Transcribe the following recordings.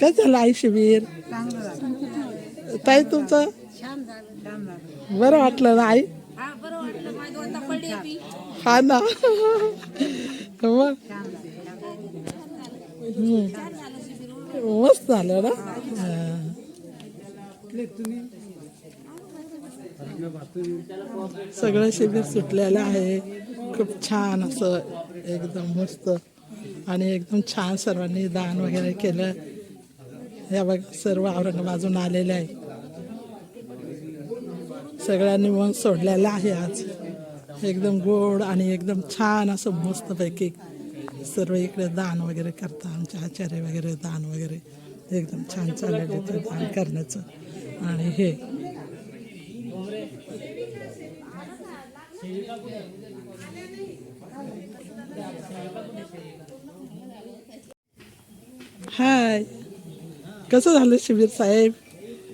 काय झालं आई शिबीर ताई तुमचं? बरं वाटलं ना आई? हा ना. मग? मस्त झालं ना? सगळं शिबिर सुटलेलं आहे. खूप छान असं एकदम मस्त आणि एकदम छान सर्वांनी दान वगैरे केलं. ह्या बघ सर्व औरंगाबाजून आलेले आहे सगळ्यांनी मन सोडलेलं आहे आज. एकदम गोड आणि एकदम छान असं मस्तपैकी सर्व इकडे दान वगैरे करता आमचे आचार्य वगैरे दान वगैरे. एकदम छान चाललेलं ते दान करण्याचं. आणि हे हाय कसं झालं शिबीर साहेब?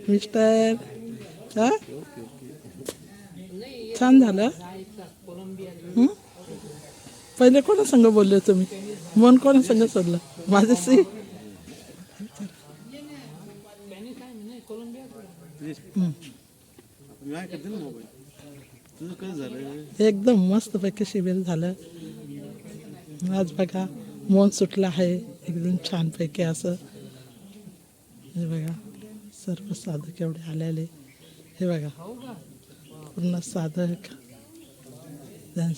मिस्टर? हा? छान झालं? पहिले कोणा संग बोलले तुम्ही? मन कोणा संघ सोडलं? माझ्याशी हं. काय करते एकदम मस्तपैकी शिबिर झालं. आज बघा मन सुटलं आहे. एकदम छानपैकी असं. हे बघा सर्व साधक एवढे आलेले हे बघा पूर्ण साधक ध्यान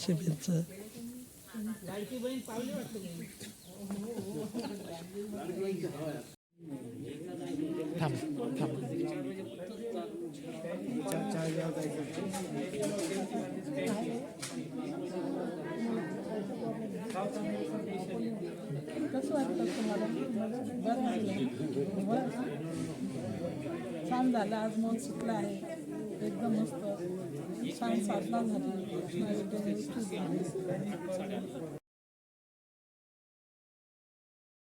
थांब. कसं वाटतं तुम्हाला? छान झालं. आज मन सुटलं आहे. एकदम मस्त. छान साधना झाली.